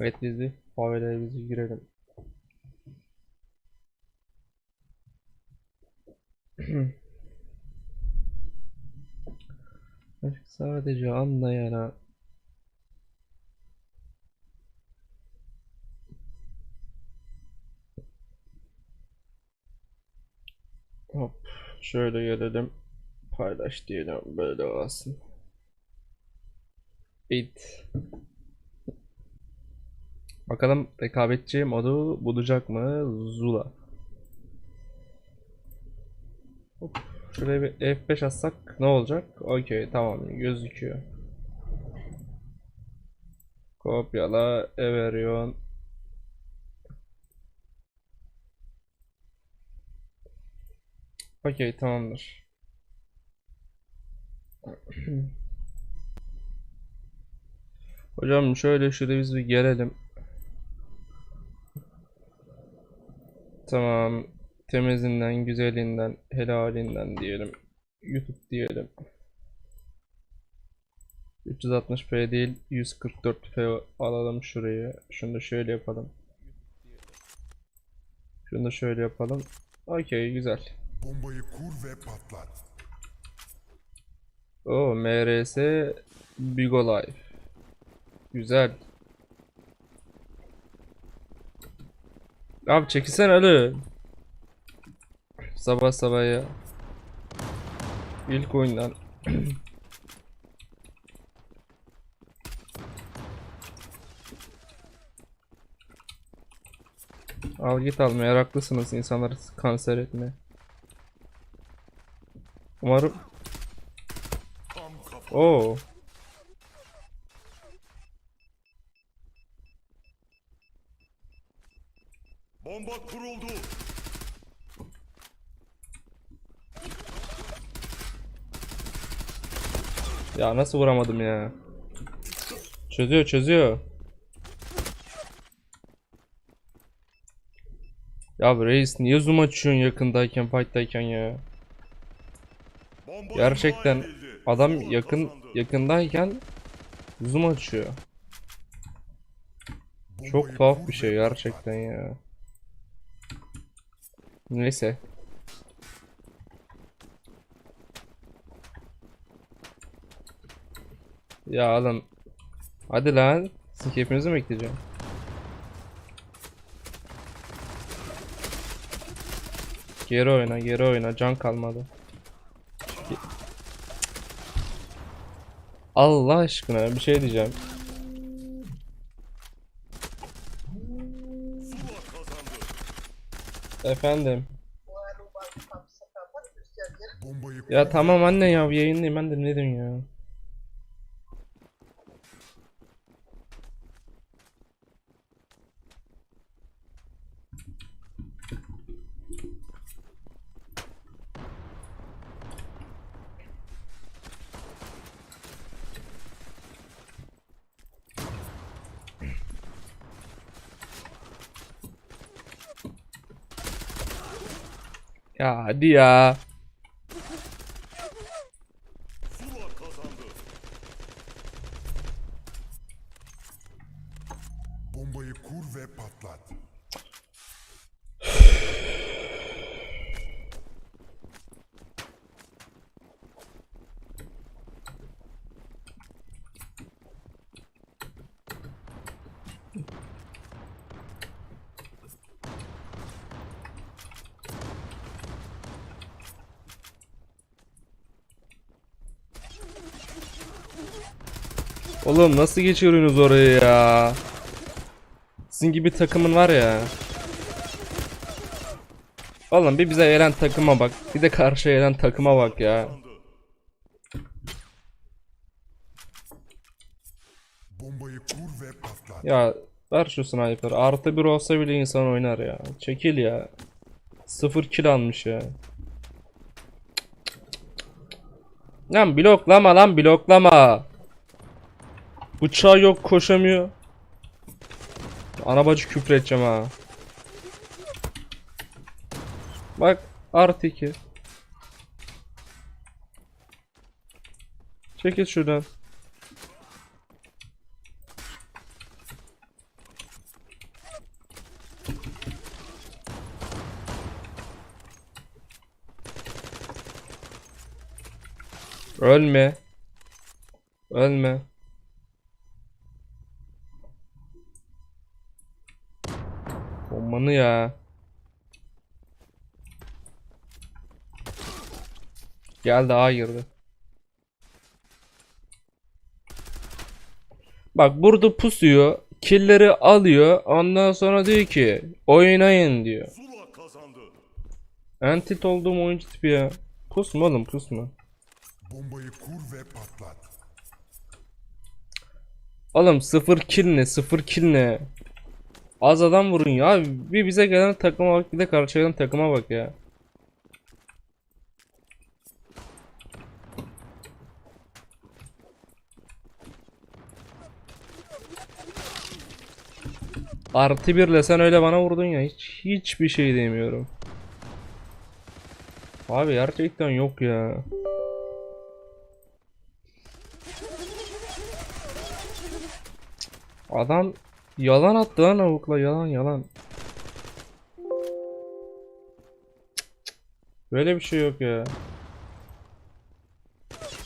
Evet biz bir favelaya bizi girelim. Sadece anlayana Hop şöyle gelelim paylaş diyelim böyle olsun. It. Bakalım rekabetçi modu bulacak mı Zula. Hop. Şuraya bir F5 atsak ne olacak? Okey tamam gözüküyor. Kopyala Everion. Okey tamamdır. Hocam şöyle şurada biz bir gelelim. Tamam. Temizinden, güzelinden, helalinden diyelim. YouTube diyelim. 360p değil 144p alalım şurayı. Şunu da şöyle yapalım. Şunu da şöyle yapalım. Okey güzel. Bombayı kur ve patlat. O MRS Bigo Life. Güzel. Abi çekilsene Ali. Sabah sabah ya. İlk oyundan. Al git al meraklısınız insanları kanser etme. Umarım. Oo. Bomba kuruldu. Ya nasıl vuramadım ya? Çözüyor çözüyor. Ya reis niye zoom açıyorsun yakındayken fight'tayken ya? Gerçekten adam yakın yakındayken zoom açıyor. Çok tuhaf bir şey gerçekten ya. Neyse. Ya oğlum. Hadi lan. Sizin keyfinizi mi bekleyeceğim? Geri oyna, geri oyna. Can kalmadı. Allah aşkına bir şey diyeceğim. Efendim. Ya tamam anne ya yayındayım ben de ne diyorsun ya? Ya hadi ya. Zula kazandı. Bombayı kur ve patlat. Oğlum nasıl geçiyorsunuz orayı ya? Sizin gibi takımın var ya. Oğlum bir bize gelen takıma bak. Bir de karşıya gelen takıma bak ya. Ya ver şu sniper. Artı bir olsa bile insan oynar ya. Çekil ya. Sıfır kill almış ya. Lan bloklama lan bloklama. Bıçağı yok koşamıyor. Ana bacı küfür edeceğim ha. Bak artı 2. Çekil şuradan. Ölme. Ölme. Bombanı ya. Geldi A girdi. Bak burada pusuyor. Killleri alıyor. Ondan sonra diyor ki oynayın diyor. Entit olduğum oyuncu tipi ya. Pusma oğlum pusma. Bombayı kur ve patlat. Oğlum sıfır kill ne sıfır kill ne. Az adam vurun ya. Bir bize gelen takıma bak bir de karşı gelen takıma bak ya. Artı birle sen öyle bana vurdun ya hiç hiçbir şey demiyorum. Abi gerçekten yok ya. Adam yalan attı lan avukla yalan yalan. Böyle bir şey yok ya.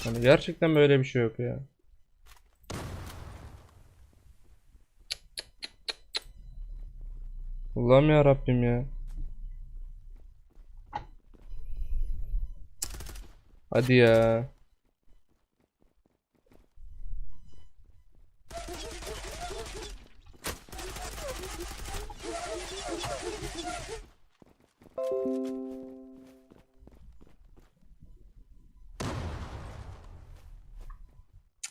Hani gerçekten böyle bir şey yok ya. Allah'ım ya Rabbim ya. Hadi ya.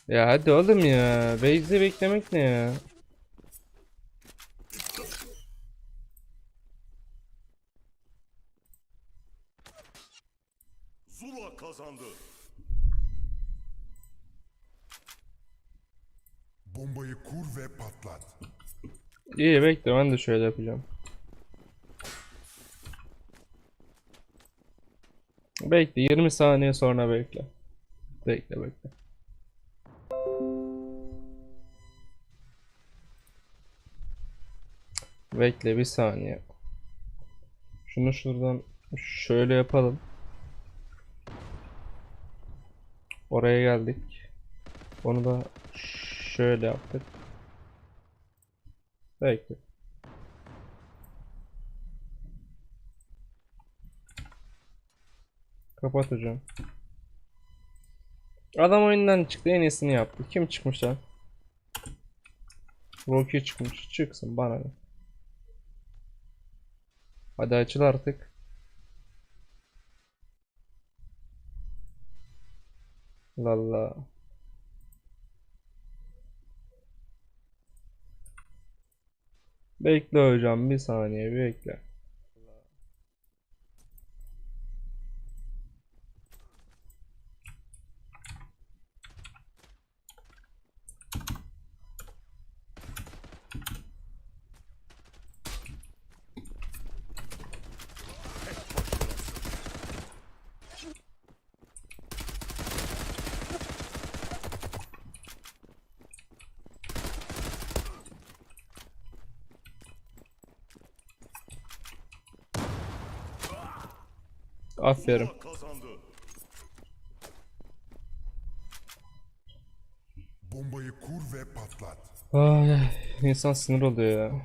Ya hadi oğlum ya. Base'de beklemek ne ya? Zula kazandı. Bombayı kur ve patlat. İyi bekle ben de şöyle yapacağım. Bekle 20 saniye sonra bekle. Bekle bekle. Bekle bir saniye. Şunu şuradan şöyle yapalım. Oraya geldik. Onu da şöyle yaptık. Bekle. Kapat hocam. Adam oyundan çıktı en iyisini yaptı. Kim çıkmış lan? Rocky çıkmış. Çıksın bana ne. Hadi açıl artık. Lalla. Bekle hocam bir saniye bekle. Kazandı. Bombayı kur ve patlat. Ay, insan sinir oluyor ya.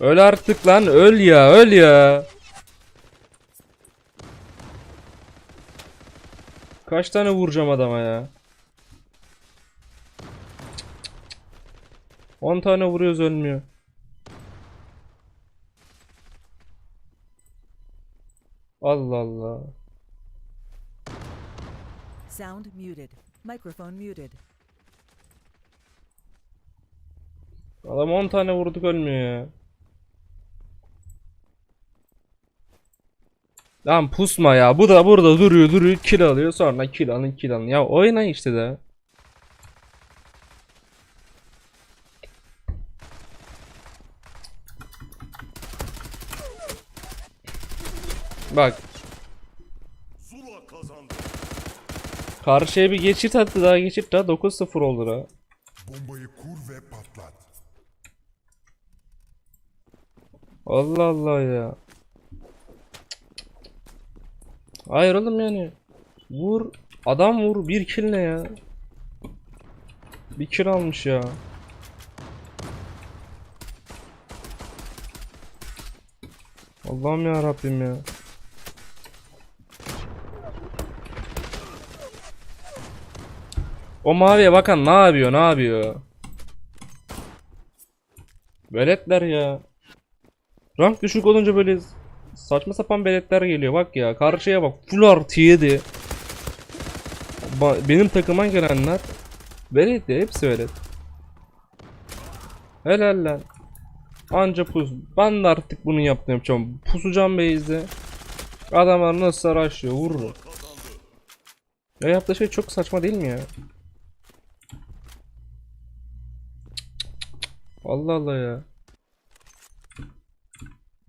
Öl artık lan öl ya öl ya. Kaç tane vuracağım adama ya? 10 tane vuruyoruz ölmüyor. Allah Allah. Sound muted. Microphone muted. Adam 10 tane vurduk ölmüyor ya. Lan pusma ya. Bu da burada duruyor duruyor kill alıyor sonra kill alın kill alın. Ya oyna işte de. Bak karşıya bir geçit attı daha geçit daha 9-0 oldu ha. Bombayı kur ve patlat. Allah Allah ya. Hayır oğlum yani. Vur. Adam vur. Bir kill ne ya? Bir kill almış ya. Allah'ım ya Rabbim ya. O maviye bakan ne yapıyor? Ne yapıyor? Veletler ya. Rank düşük olunca böyle saçma sapan beletler geliyor. Bak ya karşıya bak. Full artı 7. Ba- benim takıma gelenler velet ya hepsi velet. Helal lan. Anca pus. Ben de artık bunu yaptım yapacağım. Pusacağım base'de. Adamlar nasıl araştırıyor vururum. Ya yaptığı şey çok saçma değil mi ya? Allah Allah ya.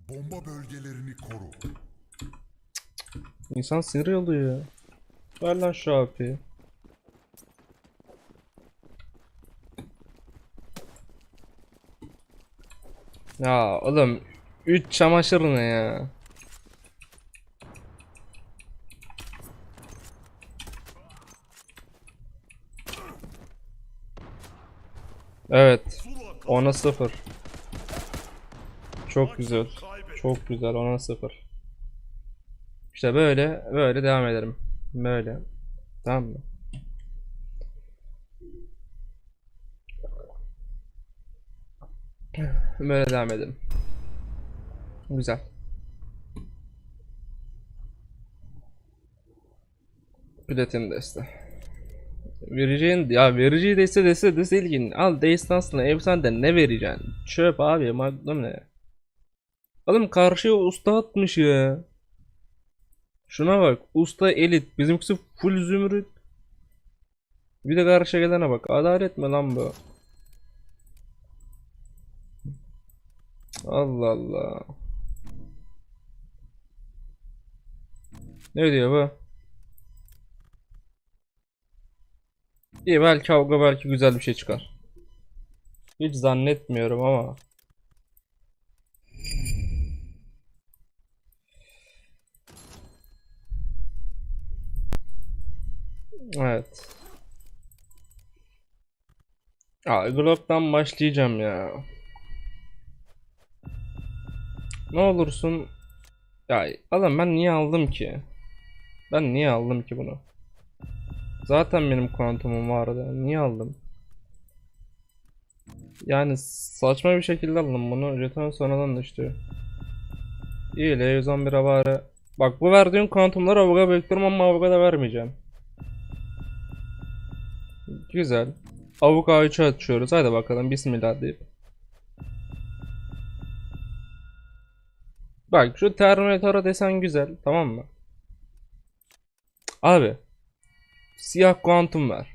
Bomba bölgelerini koru. İnsan sinir oluyor ya. Ver lan şu AP'yi. Ya oğlum 3 çamaşır ne ya? Evet. 10'a 0. Çok güzel. Çok güzel 10'a 0. İşte böyle böyle devam ederim. Böyle. Tamam mı? Böyle devam edelim. Güzel. Platin deste. Vereceğin ya vereceği deste deste deste ilgin. Al destansına efsane ne vereceksin? Çöp abi magnum ne? Oğlum karşıya usta atmış ya. Şuna bak usta elit bizimkisi full zümrüt. Bir de karşıya gelene bak adalet mi lan bu? Allah Allah. Ne diyor bu? İyi belki kavga belki güzel bir şey çıkar. Hiç zannetmiyorum ama. Evet. Ya Glock'tan başlayacağım ya. Ne olursun ya adam ben niye aldım ki? Ben niye aldım ki bunu? Zaten benim kuantumum vardı. Niye aldım? Yani saçma bir şekilde aldım bunu. Jeton sonradan düştü. İyi L111'e bari. Bak bu verdiğin kuantumları avuga bekliyorum ama avuga da vermeyeceğim. Güzel. Avuk A3'ü açıyoruz. Hadi bakalım bismillah deyip. Bak şu Terminator'a desen güzel. Tamam mı? Abi. Siyah kuantum ver.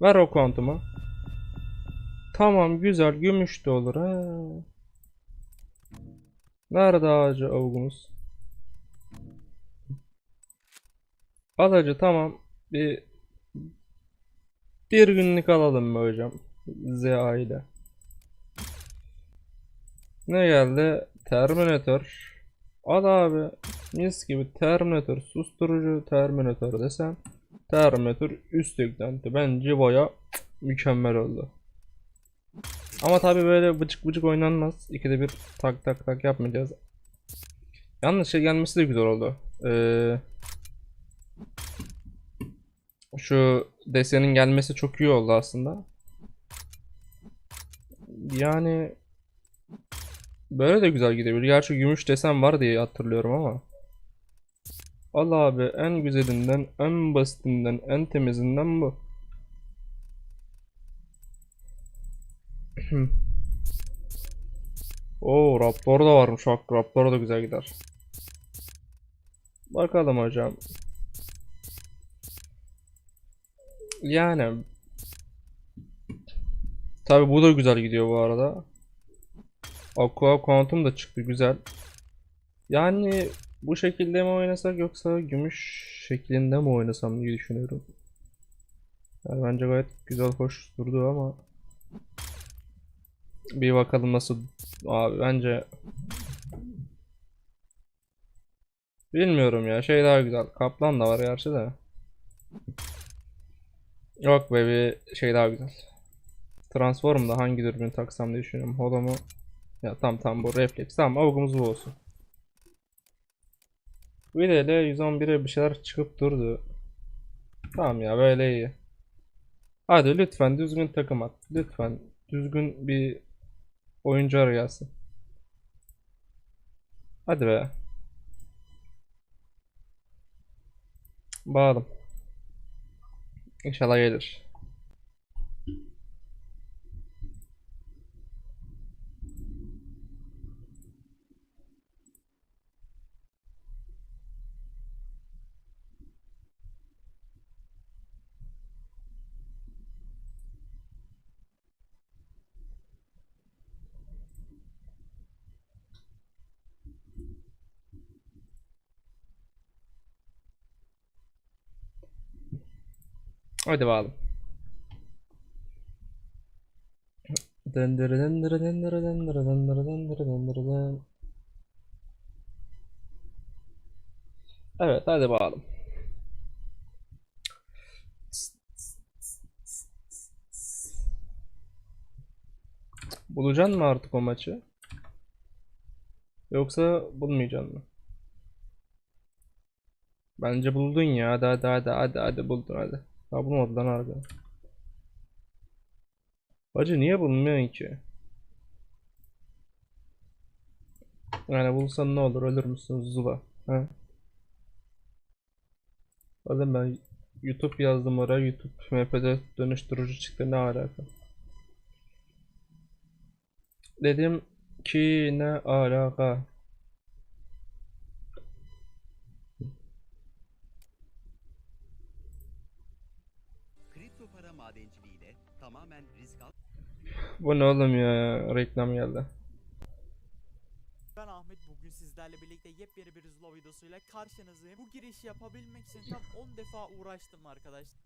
Ver o kuantumu. Tamam güzel gümüş de olur ha. Nerede ağacı avugumuz? Alacı tamam. Bir bir günlük alalım mı hocam? ZA ile. Ne geldi? Terminator. Al abi. Mis gibi Terminator susturucu Terminator desem. Terminator üst eklenti. Bence baya mükemmel oldu. Ama tabi böyle bıcık bıcık oynanmaz. İkide bir tak tak tak yapmayacağız. Yalnız şey gelmesi de güzel oldu. Ee, şu desenin gelmesi çok iyi oldu aslında. Yani böyle de güzel gidebilir. Gerçi gümüş desen var diye hatırlıyorum ama. Allah abi en güzelinden, en basitinden, en temizinden bu. Oo Raptor da varmış bak Raptor da güzel gider. Bakalım hocam. Yani Tabi bu da güzel gidiyor bu arada. Aqua Quantum da çıktı güzel. Yani bu şekilde mi oynasak yoksa gümüş şeklinde mi oynasam diye düşünüyorum. Yani bence gayet güzel hoş durdu ama bir bakalım nasıl. Abi bence bilmiyorum ya şey daha güzel. Kaplan da var gerçi de. Yok be bir şey daha güzel Transform'da hangi dürbün taksam diye düşünüyorum. Holo mu ya tam tam bu refleks tamam avgumuz bu olsun Videoda 111'e bir şeyler çıkıp durdu Tamam ya böyle iyi Hadi lütfen düzgün takım at. Lütfen düzgün bir oyuncu ara gelsin. Hadi be. Bağladım. İnşallah gelir. Hadi bakalım. Evet hadi bakalım. Bulacaksın mı artık o maçı? Yoksa bulmayacaksın mı? Bence buldun ya. Hadi hadi hadi hadi hadi buldun hadi. Ha bulmadı lan harbi. Hacı niye bulmuyorsun ki? Yani bulsan ne olur ölür müsün Zula? Ha? Zaten ben YouTube yazdım oraya YouTube MP'de dönüştürücü çıktı ne alaka? Dedim ki ne alaka? Bu ne oğlum ya reklam geldi. Ben Ahmet bugün sizlerle birlikte yepyeni bir Zula videosuyla karşınızdayım. Bu girişi yapabilmek için tam 10 defa uğraştım arkadaşlar.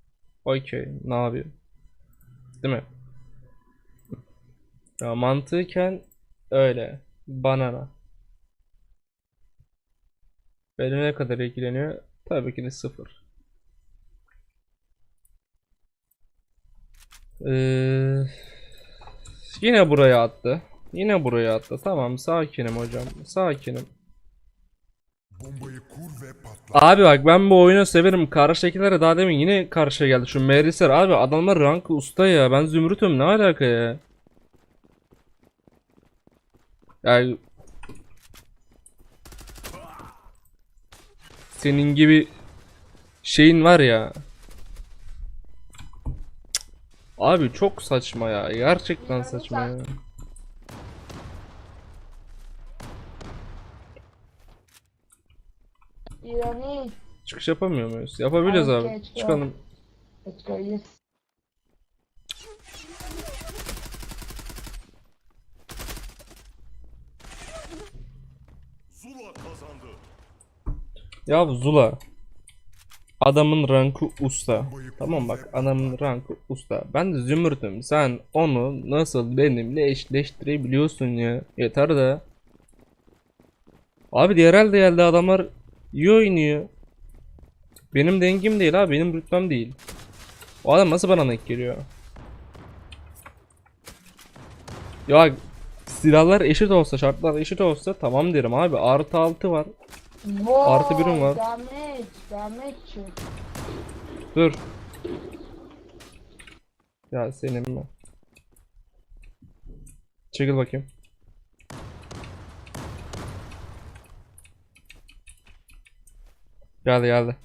Okey, ne yapayım? Değil mi? Ya mantıken öyle. Banana. Beni ne kadar ilgileniyor? Tabii ki de sıfır. Ee, yine buraya attı. Yine buraya attı. Tamam, sakinim hocam. Sakinim. Abi bak ben bu oyunu severim. Karşıdakilere daha demin yine karşıya geldi. Şu Merisler abi adamlar rank usta ya. Ben Zümrüt'üm ne alaka ya? Yani senin gibi şeyin var ya. Abi çok saçma ya. Gerçekten saçma ya. Çıkış yapamıyor muyuz? Yapabiliriz abi. geç. Çıkalım. let's go, yes. Zula kazandı. Ya Zula. Adamın rankı usta. Tamam bak adamın rankı usta. Ben de zümrütüm. Sen onu nasıl benimle eşleştirebiliyorsun ya? Yeter de. Abi diğer elde geldi adamlar iyi oynuyor. Benim dengim değil abi benim rütbem değil. O adam nasıl bana denk geliyor? Ya silahlar eşit olsa şartlar eşit olsa tamam derim abi artı altı var. Wow, Artı birim var. Damage, damage. Dur. Ya senin mi? Çekil bakayım. Geldi geldi.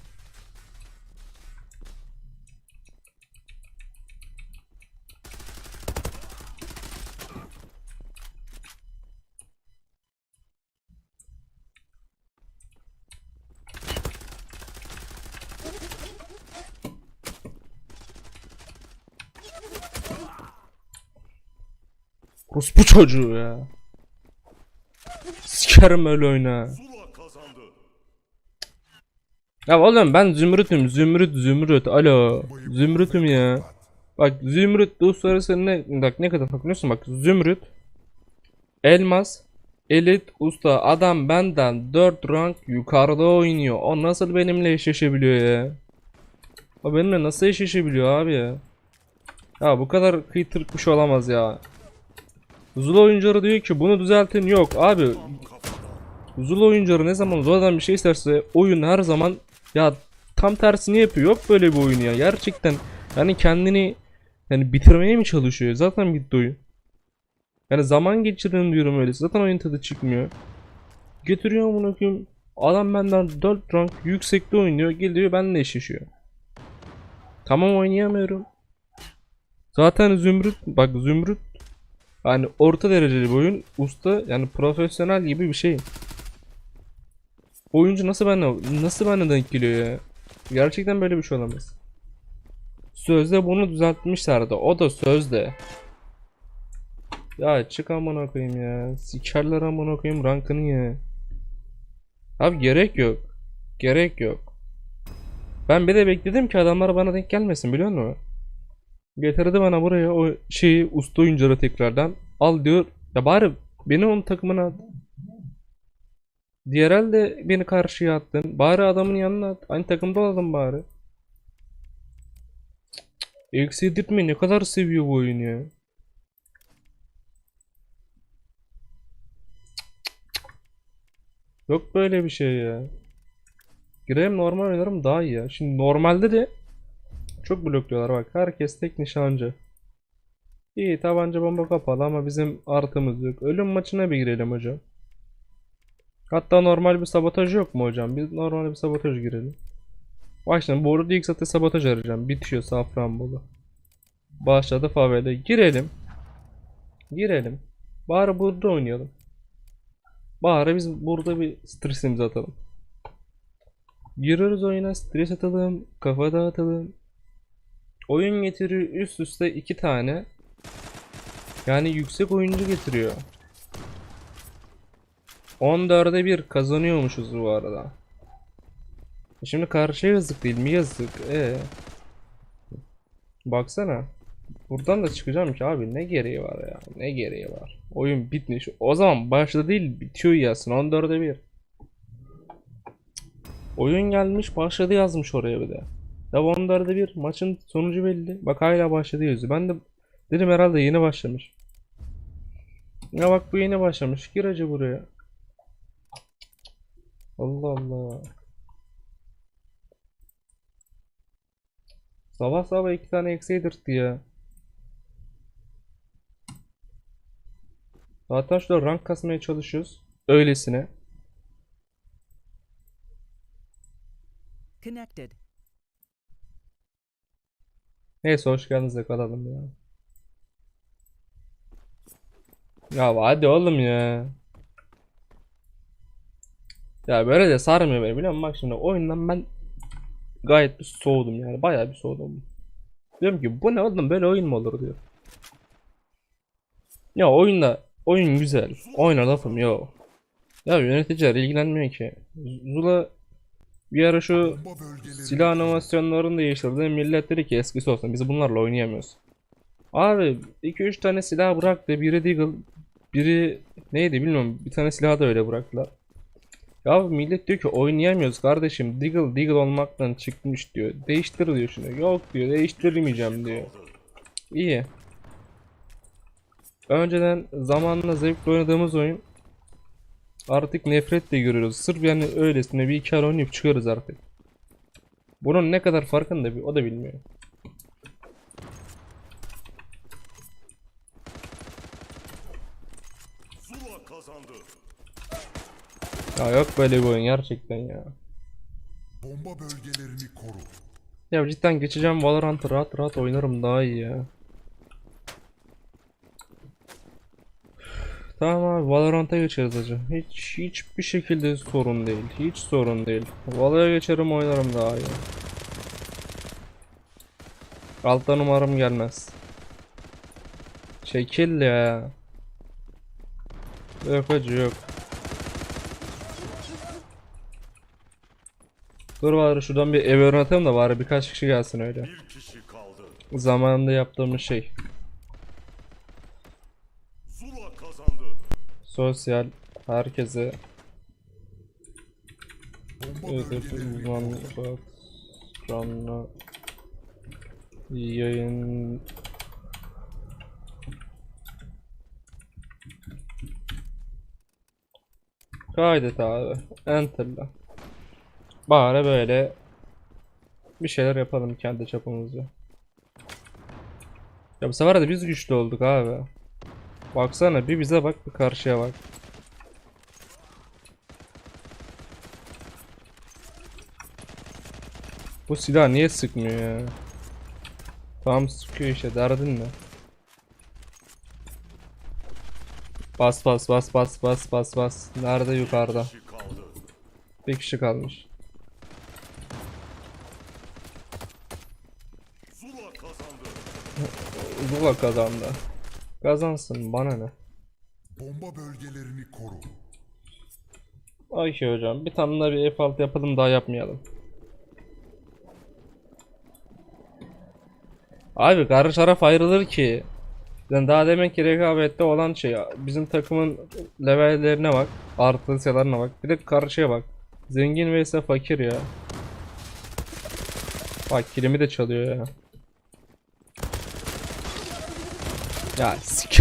Ruspu çocuğu ya. Sikerim öyle oyna. Ya oğlum ben zümrütüm zümrüt zümrüt alo zümrütüm ya. Bak zümrüt uluslararası ne bak ne kadar bakıyorsun bak zümrüt elmas elit usta adam benden 4 rank yukarıda oynuyor. O nasıl benimle eşleşebiliyor ya? O benimle nasıl eşleşebiliyor abi ya? Ya bu kadar kıytırık bir şey olamaz ya. Zula oyuncuları diyor ki bunu düzeltin yok abi Zula oyuncuları ne zaman Zula'dan bir şey isterse oyun her zaman ya tam tersini yapıyor. Yok böyle bir oyun ya. Gerçekten yani kendini yani bitirmeye mi çalışıyor? Zaten bitti oyun. Yani zaman geçirin diyorum öyle. Zaten oyun tadı çıkmıyor. Getiriyor bunu koyayım. Adam benden 4 rank yüksekte oynuyor. Geliyor benimle eşleşiyor. Tamam oynayamıyorum. Zaten Zümrüt bak Zümrüt yani orta dereceli bir oyun. Usta yani profesyonel gibi bir şey. Oyuncu nasıl benimle nasıl benimle denk geliyor ya? Gerçekten böyle bir şey olamaz. Sözde bunu düzeltmişlerdi. O da sözde. Ya çık amına koyayım ya. Sikerler amına koyayım rankını ya. Abi gerek yok. Gerek yok. Ben bir de bekledim ki adamlar bana denk gelmesin biliyor musun? Getirdi bana buraya o şeyi usta oyuncuları tekrardan. Al diyor. Ya bari beni onun takımına at. Diğer elde beni karşıya attın. Bari adamın yanına at. Aynı takımda olalım bari. Eksi ne kadar seviyor bu oyunu ya. Yok böyle bir şey ya. Gireyim normal oynarım daha iyi ya. Şimdi normalde de çok blokluyorlar bak. Herkes tek nişancı. İyi tabanca bomba kapalı ama bizim artımız yok. Ölüm maçına bir girelim hocam. Hatta normal bir sabotaj yok mu hocam? Biz normal bir sabotaj girelim. Şimdi bu arada ilk zaten sabotaj arayacağım. Bitiyor Safranbolu. Başladı favela. Girelim. Girelim. Bari burada oynayalım. Bari biz burada bir stresimizi atalım. Giriyoruz oyuna stres atalım. Kafa dağıtalım. Oyun getiriyor üst üste iki tane. Yani yüksek oyuncu getiriyor. 14'e 1 kazanıyormuşuz bu arada. Şimdi karşıya yazık değil mi? Yazık. Ee. Baksana. Buradan da çıkacağım ki abi ne gereği var ya? Ne gereği var? Oyun bitmiş. O zaman başladı değil bitiyor yazsın 14'e 1. Oyun gelmiş başladı yazmış oraya bir de. Ya 14'e 1 maçın sonucu belli. Bak hala başladı yazıyor. Ben de dedim herhalde yeni başlamış. Ya bak bu yeni başlamış. Gir acı buraya. Allah Allah. Sabah sabah iki tane eksi yedirtti ya. Zaten şurada rank kasmaya çalışıyoruz. Öylesine. Connected. Neyse hoş geldiniz de kalalım ya. Ya hadi oğlum ya. Ya böyle de sarmıyor beni biliyor musun? Bak şimdi oyundan ben gayet bir soğudum yani. Bayağı bir soğudum. Diyorum ki bu ne oğlum böyle oyun mu olur diyor. Ya oyunda oyun güzel. Oyna lafım yok. Ya yöneticiler ilgilenmiyor ki. Zula bir ara şu Silah animasyonlarını değiştirdi. Millet dedi ki eskisi olsun. Biz bunlarla oynayamıyoruz. Abi 2-3 tane silah bıraktı. Biri Deagle, biri neydi bilmiyorum. Bir tane silah da öyle bıraktılar. Ya millet diyor ki oynayamıyoruz kardeşim. Deagle Deagle olmaktan çıkmış diyor. Değiştir diyor şunu. Yok diyor değiştirmeyeceğim diyor. İyi. Önceden zamanla zevkle oynadığımız oyun artık nefretle görüyoruz. Sırf yani öylesine bir iki ay oynayıp çıkarız artık. Bunun ne kadar farkında bir o da bilmiyor. Ya yok böyle bir oyun gerçekten ya. Bomba bölgelerini koru. Ya cidden geçeceğim Valorant'ı rahat rahat oynarım daha iyi ya. Tamam abi Valorant'a geçeriz hacı. Hiç hiçbir şekilde sorun değil. Hiç sorun değil. Valor'a geçerim oynarım daha iyi. Alttan umarım gelmez. Çekil ya. Yok hacı yok. Dur bari şuradan bir ev öğrenelim da bari birkaç kişi gelsin öyle. Bir kişi kaldı. Zamanında yaptığımız şey. Zula kazandı. Sosyal herkese ödül bölgelerini koru. uzman canlı yayın Kaydet abi. Enter'la. Bari böyle bir şeyler yapalım kendi çapımızda. Ya bu sefer de biz güçlü olduk abi. Baksana bir bize bak bir karşıya bak. Bu silah niye sıkmıyor ya? Tamam sıkıyor işte derdin ne? Bas bas bas bas bas bas bas. Nerede yukarıda? Bir kişi kalmış. Zula kazandı. Zula kazandı. Kazansın bana ne? Bomba bölgelerini koru. Ayşe hocam bir tane daha bir F6 yapalım daha yapmayalım. Abi karşı taraf ayrılır ki. Yani daha demek ki rekabette olan şey bizim takımın levellerine bak, artı sayılarına bak. Bir de karşıya bak. Zengin vs fakir ya. Bak kilimi de çalıyor ya. Ya sik.